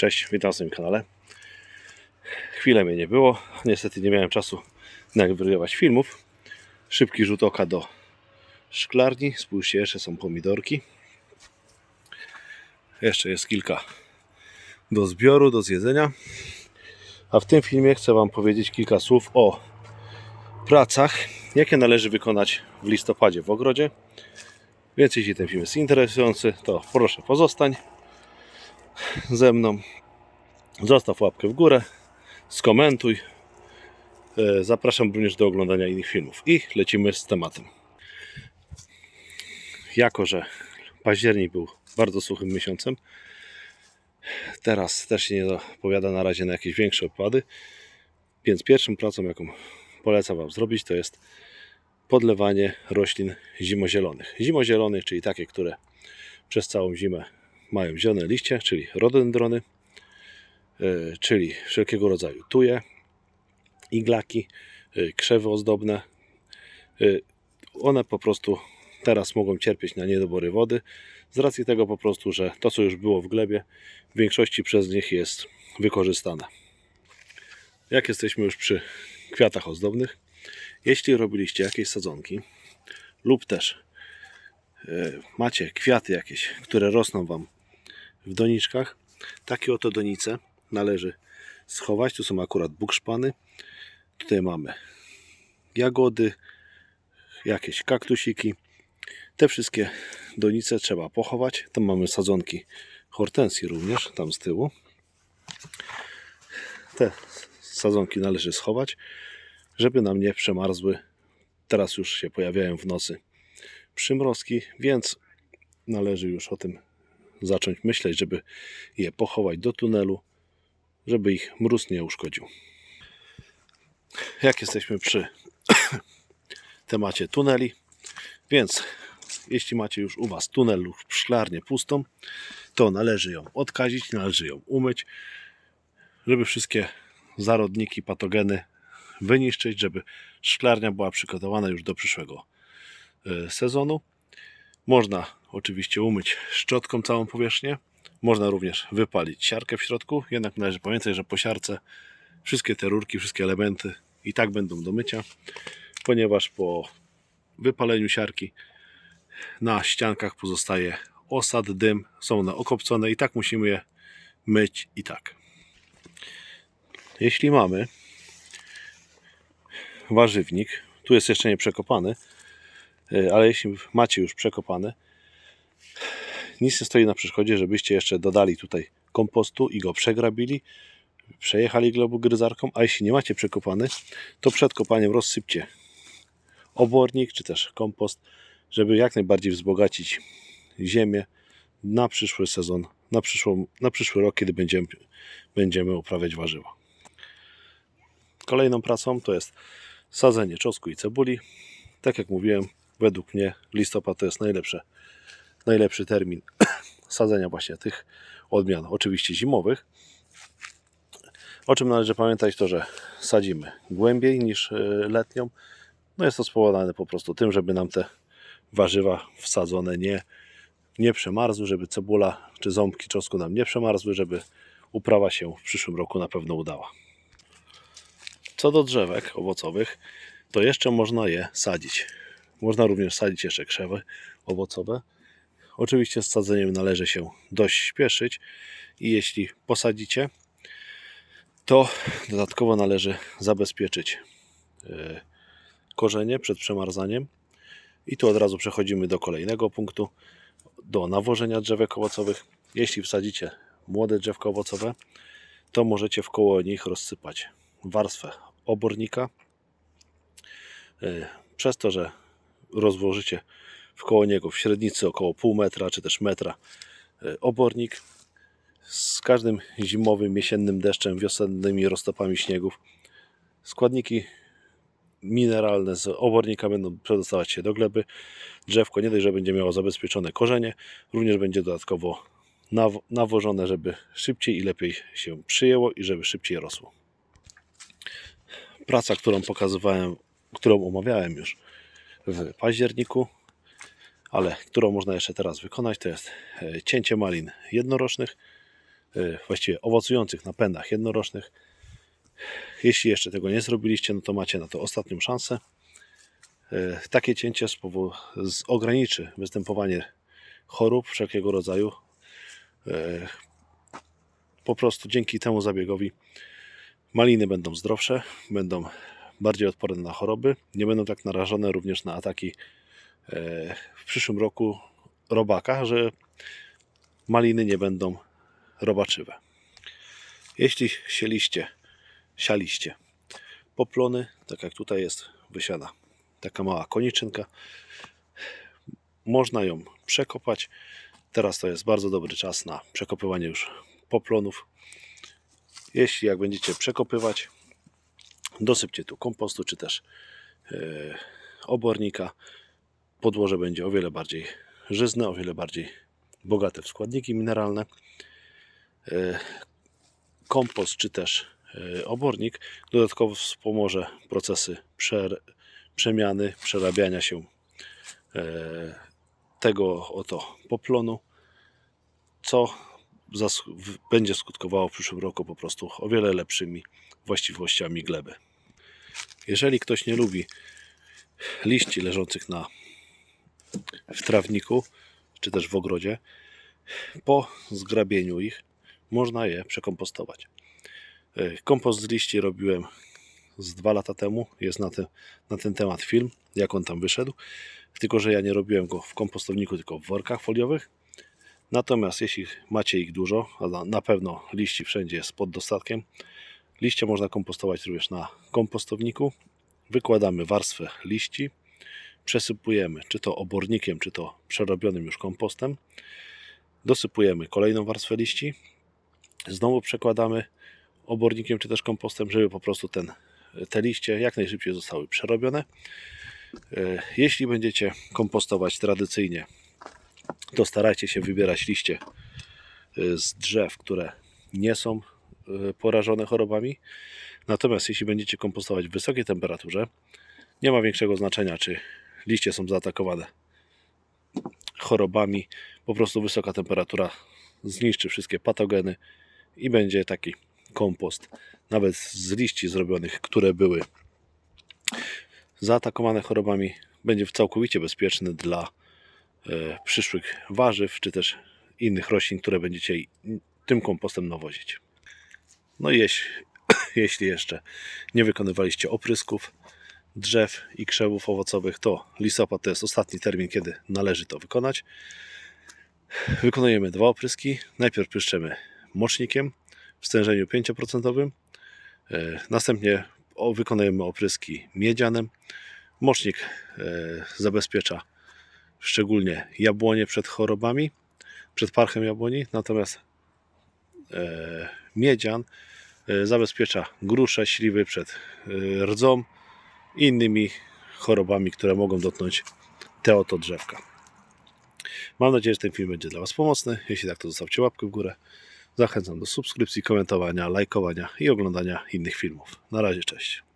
Cześć, witam w swoim kanale. Chwilę mnie nie było, niestety nie miałem czasu nagrywać filmów. Szybki rzut oka do szklarni. Spójrzcie, jeszcze są pomidorki. Jeszcze jest kilka do zbioru, do zjedzenia. A w tym filmie chcę Wam powiedzieć kilka słów o pracach, jakie należy wykonać w listopadzie w ogrodzie. Więc jeśli ten film jest interesujący, to proszę pozostań ze mną. Zostaw łapkę w górę, skomentuj. E, Zapraszam również do oglądania innych filmów. I lecimy z tematem. Jako, że październik był bardzo suchym miesiącem, teraz też się nie zapowiada na razie na jakieś większe opady, więc pierwszą pracą, jaką polecam Wam zrobić, to jest podlewanie roślin zimozielonych. Zimozielonych, czyli takie, które przez całą zimę mają zielone liście, czyli rododendrony, e, czyli wszelkiego rodzaju tuje, iglaki, e, krzewy ozdobne. E, One po prostu teraz mogą cierpieć na niedobory wody z racji tego po prostu, że to co już było w glebie w większości przez nich jest wykorzystane. Jak jesteśmy już przy kwiatach ozdobnych, jeśli robiliście jakieś sadzonki lub też macie kwiaty jakieś, które rosną Wam w doniczkach, takie oto donice należy schować. Tu są akurat bukszpany. Tutaj mamy jagody, jakieś kaktusiki. Te wszystkie donice trzeba pochować. Tam mamy sadzonki hortensji również, tam z tyłu. Te sadzonki należy schować, żeby nam nie przemarzły. Teraz już się pojawiają w nocy przymrozki, więc należy już o tym zacząć myśleć, żeby je pochować do tunelu, żeby ich mróz nie uszkodził. Jak jesteśmy przy temacie tuneli, więc jeśli macie już u Was tunel lub szklarnię pustą, to należy ją odkazić, należy ją umyć, żeby wszystkie zarodniki, patogeny wyniszczyć, żeby szklarnia była przygotowana już do przyszłego e, sezonu. Można oczywiście umyć szczotką całą powierzchnię. Można również wypalić siarkę w środku. Jednak należy pamiętać, że po siarce wszystkie te rurki, wszystkie elementy i tak będą do mycia, ponieważ po wypaleniu siarki na ściankach pozostaje osad, dym, są one okopcone i tak musimy je myć i tak. Jeśli mamy warzywnik, tu jest jeszcze nie przekopany, y, ale jeśli macie już przekopany, nic nie stoi na przeszkodzie, żebyście jeszcze dodali tutaj kompostu i go przegrabili, przejechali globogryzarką, a jeśli nie macie przekopany, to przed kopaniem rozsypcie obornik czy też kompost, żeby jak najbardziej wzbogacić ziemię na przyszły sezon, na, przyszłą, na przyszły rok, kiedy będziemy, będziemy uprawiać warzywa. Kolejną pracą to jest sadzenie czosnku i cebuli. Tak jak mówiłem, według mnie listopad to jest najlepsze, najlepszy termin sadzenia właśnie tych odmian, oczywiście zimowych. O czym należy pamiętać to, że sadzimy głębiej niż e, letnią. No jest to spowodowane po prostu tym, żeby nam te warzywa wsadzone nie, nie przemarzły, żeby cebula czy ząbki czosnku nam nie przemarzły, żeby uprawa się w przyszłym roku na pewno udała. Co do drzewek owocowych, to jeszcze można je sadzić. Można również sadzić jeszcze krzewy owocowe. Oczywiście z sadzeniem należy się dość śpieszyć i jeśli posadzicie, to dodatkowo należy zabezpieczyć e, korzenie przed przemarzaniem. I tu od razu przechodzimy do kolejnego punktu, do nawożenia drzewek owocowych. Jeśli wsadzicie młode drzewka owocowe, to możecie wkoło nich rozsypać warstwę obornika. E, Przez to, że rozłożycie wkoło niego w średnicy około pół metra czy też metra e, obornik, z każdym zimowym, jesiennym deszczem, wiosennymi roztopami śniegów składniki mineralne z obornika będą przedostawać się do gleby. Drzewko nie dość, że będzie miało zabezpieczone korzenie, również będzie dodatkowo naw- nawożone, żeby szybciej i lepiej się przyjęło i żeby szybciej rosło. Praca, którą pokazywałem, którą omawiałem już w październiku, ale którą można jeszcze teraz wykonać, to jest e, cięcie malin jednorocznych. e, właściwie owocujących na pędach jednorocznych. Jeśli jeszcze tego nie zrobiliście, no to macie na to ostatnią szansę. E, Takie cięcie ograniczy występowanie chorób wszelkiego rodzaju. Po prostu dzięki temu zabiegowi maliny będą zdrowsze, będą bardziej odporne na choroby, nie będą tak narażone również na ataki w przyszłym roku robaka, że maliny nie będą robaczywe. Jeśli sieliście, sialiście poplony, tak jak tutaj jest wysiana taka mała koniczynka, można ją przekopać. Teraz to jest bardzo dobry czas na przekopywanie już poplonów. Jeśli jak będziecie przekopywać, dosypcie tu kompostu czy też e, obornika. Podłoże będzie o wiele bardziej żyzne, o wiele bardziej bogate w składniki mineralne. E, kompost czy też e, obornik dodatkowo wspomoże procesy przemiany, przerabiania się e, tego oto poplonu, co będzie skutkowało w przyszłym roku po prostu o wiele lepszymi właściwościami gleby. Jeżeli ktoś nie lubi liści leżących na, w trawniku czy też w ogrodzie, po zgrabieniu ich można je przekompostować. E, Kompost z liści robiłem z dwa lata temu. Jest na, te, na ten temat film, jak on tam wyszedł. Tylko, że ja nie robiłem go w kompostowniku, tylko w workach foliowych. Natomiast jeśli macie ich dużo, a na pewno liści wszędzie jest pod dostatkiem, liście można kompostować również na kompostowniku. Wykładamy warstwę liści, przesypujemy czy to obornikiem, czy to przerobionym już kompostem. Dosypujemy kolejną warstwę liści, znowu przekładamy obornikiem czy też kompostem, żeby po prostu ten, te liście jak najszybciej zostały przerobione. E, Jeśli będziecie kompostować tradycyjnie, to starajcie się wybierać liście e, z drzew, które nie są e, porażone chorobami. Natomiast jeśli będziecie kompostować w wysokiej temperaturze, nie ma większego znaczenia, czy liście są zaatakowane chorobami. Po prostu wysoka temperatura zniszczy wszystkie patogeny i będzie taki kompost, nawet z liści zrobionych, które były zaatakowane chorobami, będzie całkowicie bezpieczny dla e, przyszłych warzyw, czy też innych roślin, które będziecie tym kompostem nawozić. No i jeśli, jeśli jeszcze nie wykonywaliście oprysków drzew i krzewów owocowych, to listopad to jest ostatni termin, kiedy należy to wykonać. Wykonujemy dwa opryski. Najpierw pryszczemy mocznikiem w stężeniu 5%. E, Następnie wykonujemy opryski miedzianem. Mocznik e, zabezpiecza szczególnie jabłonie przed chorobami, przed parchem jabłoni, natomiast e, miedzian zabezpiecza grusze, śliwy przed rdzą innymi chorobami, które mogą dotknąć te oto drzewka. Mam nadzieję, że ten film będzie dla Was pomocny. Jeśli tak, to zostawcie łapkę w górę. Zachęcam do subskrypcji, komentowania, lajkowania i oglądania innych filmów. Na razie, cześć.